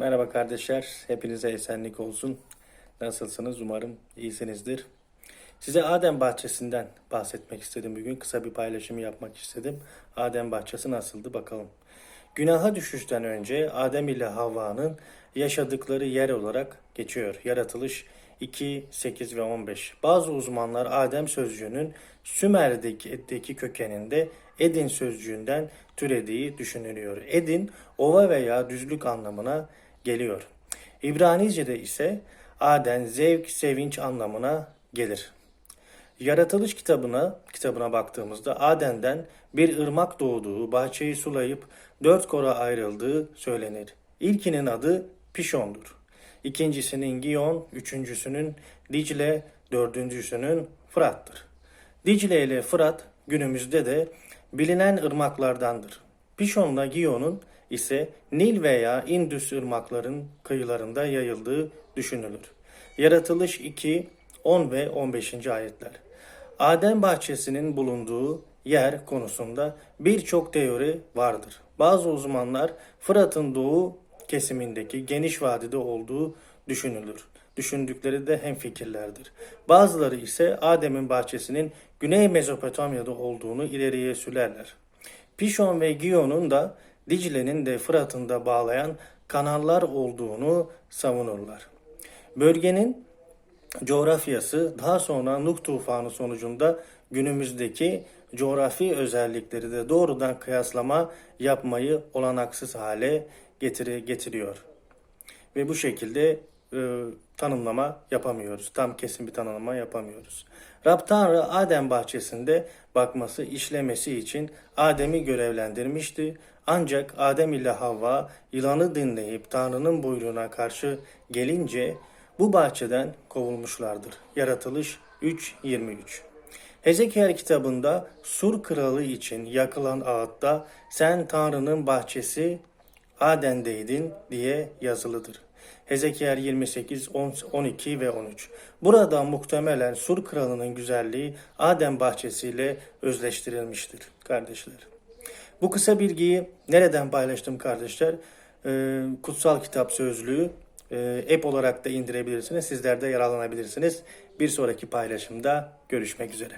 Merhaba kardeşler, hepinize esenlik olsun. Nasılsınız? Umarım iyisinizdir. Size Adem Bahçesi'nden bahsetmek istedim bugün. Kısa bir paylaşım yapmak istedim. Adem Bahçesi nasıldı bakalım. Günaha düşüşten önce Adem ile Havva'nın yaşadıkları yer olarak geçiyor. Yaratılış 2, 8 ve 15. Bazı uzmanlar Adem sözcüğünün Sümer'deki kökeninde Edin sözcüğünden türediği düşünülüyor. Edin, ova veya düzlük anlamına geliyor. İbranice'de ise Aden, zevk, sevinç anlamına gelir. Yaratılış kitabına kitabına baktığımızda Aden'den bir ırmak doğduğu, bahçeyi sulayıp dört kora ayrıldığı söylenir. İlkinin adı Pişon'dur. İkincisinin Giyon, üçüncüsünün Dicle, dördüncüsünün Fırat'tır. Dicle ile Fırat günümüzde de bilinen ırmaklardandır. Pişon'la Giyon'un ise Nil veya Indus ırmakların kıyılarında yayıldığı düşünülür. Yaratılış 2, 10 ve 15. ayetler. Adem bahçesinin bulunduğu yer konusunda birçok teori vardır. Bazı uzmanlar Fırat'ın doğu kesimindeki geniş vadide olduğu düşünülür. Düşündükleri de hemfikirlerdir. Bazıları ise Adem'in bahçesinin Güney Mezopotamya'da olduğunu ileriye sürerler. Pişon ve Giyon'un da Dicle'nin de Fırat'ın da bağlayan kanallar olduğunu savunurlar. Bölgenin coğrafyası daha sonra Nuh tufanı sonucunda günümüzdeki coğrafi özellikleri de doğrudan kıyaslama yapmayı olanaksız hale getiri, getiriyor. Ve bu şekilde e, tanımlama yapamıyoruz. Tam kesin bir tanımlama yapamıyoruz. Rab Tanrı Adem bahçesinde bakması, işlemesi için Adem'i görevlendirmişti. Ancak Adem ile Havva yılanı dinleyip Tanrı'nın buyruğuna karşı gelince bu bahçeden kovulmuşlardır. Yaratılış 3.23 Hezekiel kitabında Sur kralı için yakılan ağıtta sen Tanrı'nın bahçesi Aden'deydin diye yazılıdır. Hezekiel 28, 10, 12 ve 13. Burada muhtemelen Sur kralının güzelliği Adem bahçesiyle özleştirilmiştir kardeşler. Bu kısa bilgiyi nereden paylaştım kardeşler? Ee, Kutsal Kitap Sözlüğü e, app olarak da indirebilirsiniz. Sizler de yararlanabilirsiniz. Bir sonraki paylaşımda görüşmek üzere.